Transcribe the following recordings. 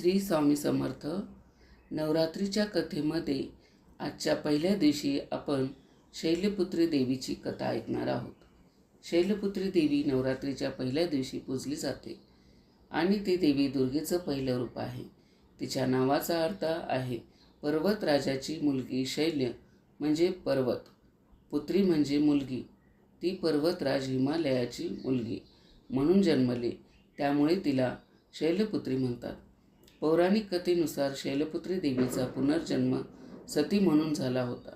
श्री स्वामी समर्थ नवरात्रीच्या कथेमध्ये आजच्या पहिल्या दिवशी आपण शैलपुत्री देवीची कथा ऐकणार आहोत. शैलपुत्री देवी नवरात्रीच्या पहिल्या दिवशी पूजली जाते आणि ती देवी दुर्गेचं पहिलं रूप आहे. तिच्या नावाचा अर्थ आहे पर्वत राजाची मुलगी शैल्य म्हणजे पर्वत. पुत्री म्हणजे मुलगी. ती पर्वतराज हिमालयाची मुलगी म्हणून जन्मली. त्यामुळे तिला शैलपुत्री म्हणतात. पौराणिक कथेनुसार शैलपुत्री देवीचा पुनर्जन्म सती म्हणून झाला होता.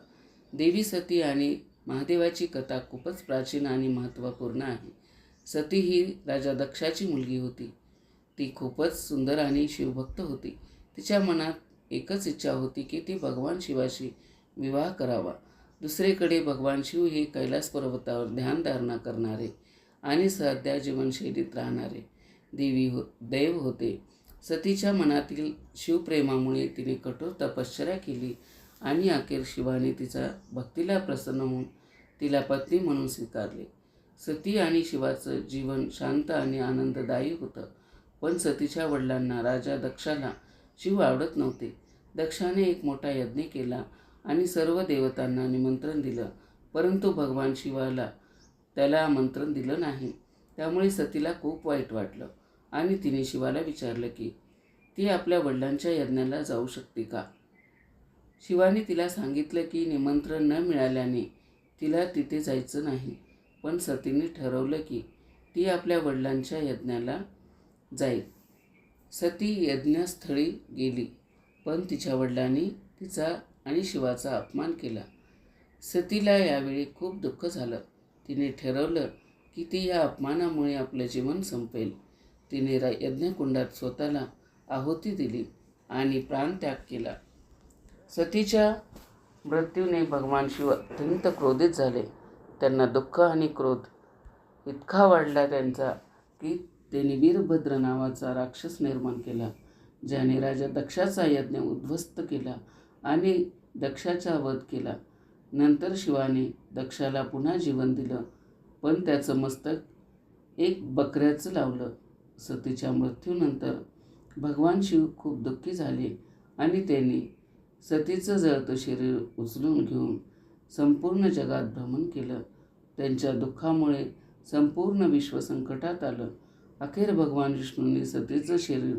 देवी सती आणि महादेवाची कथा खूपच प्राचीन आणि महत्त्वपूर्ण आहे. सती ही राजा दक्षाची मुलगी होती. ती खूपच सुंदर आणि शिवभक्त होती. तिच्या मनात एकच इच्छा होती की ती भगवान शिवाशी विवाह करावा. दुसरीकडे भगवान शिव हे कैलास पर्वतावर ध्यानधारणा करणारे आणि सध्या जीवनशैलीत राहणारे देवी हो दैव होते. सतीच्या मनातील शिवप्रेमामुळे तिने कठोर तपश्चर्या केली आणि अखेर शिवाने तिचा भक्तीला प्रसन्न होऊन तिला पत्नी म्हणून स्वीकारले. सती आणि शिवाचं जीवन शांत आणि आनंददायी होतं. पण सतीच्या वडिलांना राजा दक्षाला शिव आवडत नव्हते. दक्षाने एक मोठा यज्ञ केला आणि सर्व देवतांना निमंत्रण दिलं. परंतु भगवान शिवाला त्याला आमंत्रण दिलं नाही. त्यामुळे सतीला खूप वाईट वाटलं. आणि तिने शिवाला विचारलं की ती आपल्या वडिलांच्या यज्ञाला जाऊ शकते का? शिवाने तिला सांगितलं की निमंत्रण न मिळाल्याने तिला तिथे जायचं नाही. पण सतीने ठरवलं की ती आपल्या वडिलांच्या यज्ञाला जाईल. सती यज्ञस्थळी गेली पण तिच्या वडिलांनी तिचा आणि शिवाचा अपमान केला. सतीला यावेळी खूप दुःख झालं. तिने ठरवलं की ती या अपमानामुळे आपलं जीवन संपेल. तिने रा यज्ञकुंडात स्वतःला आहुती दिली आणि प्राणत्याग केला. सतीच्या मृत्यूने भगवान शिव अत्यंत क्रोधित झाले. त्यांना दुःख आणि क्रोध इतका वाढला त्यांचा की त्यांनी वीरभद्र नावाचा राक्षस निर्माण केला ज्याने राजा दक्षाचा यज्ञ उद्ध्वस्त केला आणि दक्षाचा वध केला. नंतर शिवाने दक्षाला पुन्हा जीवन दिलं पण त्याचं मस्तक एक बकऱ्याचं लावलं. सतीच्या मृत्यूनंतर भगवान शिव खूप दुःखी झाले आणि त्यांनी सतीचं जळतं शरीर उचलून घेऊन संपूर्ण जगात भ्रमण केलं. त्यांच्या दुःखामुळे संपूर्ण विश्व संकटात आलं. अखेर भगवान विष्णूंनी सतीचं शरीर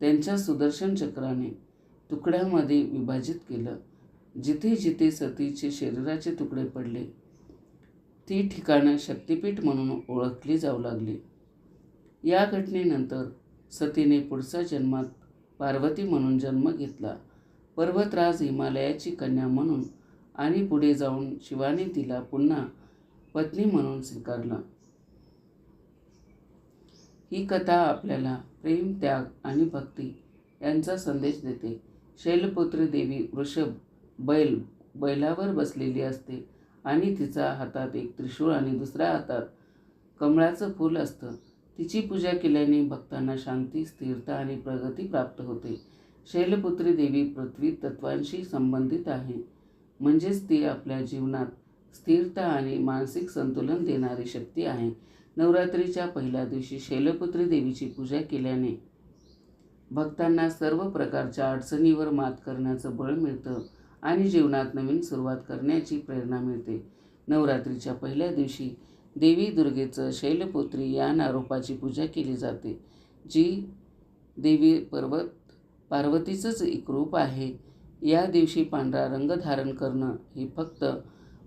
त्यांच्या सुदर्शन चक्राने तुकड्यामध्ये विभाजित केलं. जिथे जिथे सतीचे शरीराचे तुकडे पडले ती ठिकाणं शक्तिपीठ म्हणून ओळखली जाऊ लागली. या घटनेनंतर सतीने पुढच्या जन्मात पार्वती म्हणून जन्म घेतला. पर्वतराज हिमालयाची कन्या म्हणून आणि पुढे जाऊन शिवाने तिला पुन्हा पत्नी म्हणून स्वीकारला. ही कथा आपल्याला प्रेम त्याग आणि भक्ती यांचा संदेश देते. शैलपुत्री देवी वृषभ बैल बैलावर बसलेली असते आणि तिचा हातात एक त्रिशूळ आणि दुसऱ्या हातात कमळाचं फूल असतं. तिची पूजा केल्याने भक्तांना शांती स्थिरता आणि प्रगती प्राप्त होते. शैलपुत्री देवी पृथ्वी तत्वांशी संबंधित आहे. म्हणजेच ती आपल्या जीवनात स्थिरता आणि मानसिक संतुलन देणारी शक्ती आहे. नवरात्रीच्या पहिल्या दिवशी शैलपुत्री देवीची पूजा केल्याने भक्तांना सर्व प्रकारच्या अडचणीवर मात करण्याचं बळ मिळतं आणि जीवनात नवीन सुरुवात करण्याची प्रेरणा मिळते. नवरात्रीच्या पहिल्या दिवशी देवी दुर्गेचं शैलपुत्री या नारोपाची पूजा केली जाते जी देवी पर्वत पार्वतीचंच एक रूप आहे. या दिवशी पांढरा रंग धारण करणं हे फक्त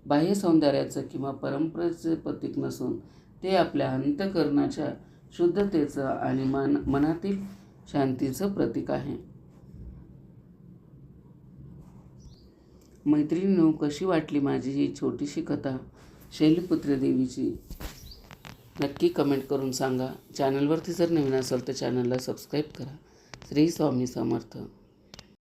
बाह्य सौंदर्याचं किंवा परंपरेचं प्रतीक नसून ते आपल्या अंतकरणाच्या शुद्धतेचं आणि मन मनातील शांतीचं प्रतीक आहे. मैत्रिणीनो कशी वाटली माझी ही छोटीशी कथा? शैलीपुत्री देवीची नक्की कमेंट करून सांगा. चॅनलवरती जर नवीन असेल तर चॅनलला सबस्क्राईब करा. श्री स्वामी समर्थ.